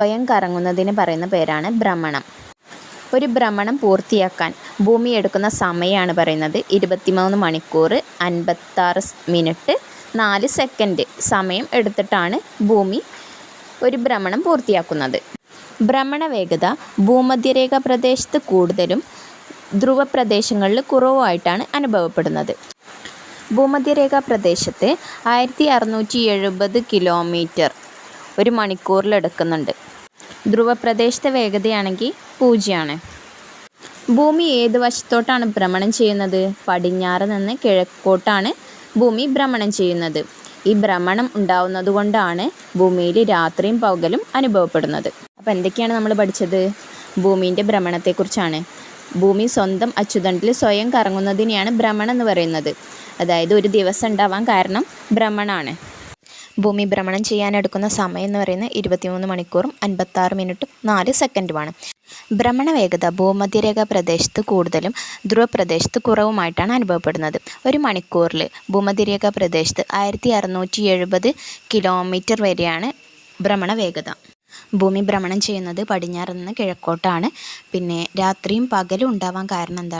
സ്വയം കറങ്ങുന്നതിന് പറയുന്ന പേരാണ് ഭ്രമണം. ഒരു ഭ്രമണം പൂർത്തിയാക്കാൻ ഭൂമി എടുക്കുന്ന സമയമാണ് പറയുന്നത്. ഇരുപത്തിമൂന്ന് മണിക്കൂർ അൻപത്താറ് മിനിറ്റ് നാല് സെക്കൻഡ് സമയം എടുത്തിട്ടാണ് ഭൂമി ഒരു ഭ്രമണം പൂർത്തിയാക്കുന്നത്. ഭ്രമണ വേഗത ഭൂമധ്യരേഖ പ്രദേശത്ത് കൂടുതലും ധ്രുവ പ്രദേശങ്ങളിൽ കുറവുമായിട്ടാണ് അനുഭവപ്പെടുന്നത്. ഭൂമധ്യരേഖ പ്രദേശത്ത് ആയിരത്തി അറുന്നൂറ്റി എഴുപത് കിലോമീറ്റർ ഒരു മണിക്കൂറിൽ എടുക്കുന്നുണ്ട്. ധ്രുവപ്രദേശത്തെ വേഗതയാണെങ്കിൽ പൂജ്യമാണ്. ഭൂമി ഏത് വശത്തോട്ടാണ് ഭ്രമണം ചെയ്യുന്നത്? പടിഞ്ഞാറ് നിന്ന് കിഴക്കോട്ടാണ് ഭൂമി ഭ്രമണം ചെയ്യുന്നത്. ഈ ഭ്രമണം ഉണ്ടാവുന്നത് കൊണ്ടാണ് ഭൂമിയിൽ രാത്രിയും പകലും അനുഭവപ്പെടുന്നത്. അപ്പോൾ എന്തൊക്കെയാണ് നമ്മൾ പഠിച്ചത്? ഭൂമിന്റെ ഭ്രമണത്തെക്കുറിച്ചാണ്. ഭൂമി സ്വന്തം അച്ചുതണ്ടിൽ സ്വയം കറങ്ങുന്നതിനെയാണ് ഭ്രമണം എന്ന് പറയുന്നത്. അതായത് ഒരു ദിവസം ഉണ്ടാവാൻ കാരണം ഭ്രമണമാണ് ഭൂമി ഭ്രമണം ചെയ്യാനെടുക്കുന്ന സമയം എന്ന് പറയുന്നത് ഇരുപത്തിമൂന്ന് മണിക്കൂറും അൻപത്താറ് മിനിറ്റും നാല് സെക്കൻഡുമാണ്. ഭ്രമണ വേഗത ഭൂമധ്യരേഖ പ്രദേശത്ത് കൂടുതലും ധ്രുവപ്രദേശത്ത് കുറവുമായിട്ടാണ് അനുഭവപ്പെടുന്നത്. ഒരു മണിക്കൂറിൽ ഭൂമധ്യരേഖ പ്രദേശത്ത് ആയിരത്തി അറുന്നൂറ്റി എഴുപത് കിലോമീറ്റർ വരെയാണ് ഭ്രമണ വേഗത. ഭൂമി ഭ്രമണം ചെയ്യുന്നത് പടിഞ്ഞാറ് നിന്ന് കിഴക്കോട്ടാണ്. പിന്നെ രാത്രിയും പകലും ഉണ്ടാവാൻ കാരണം എന്താണ്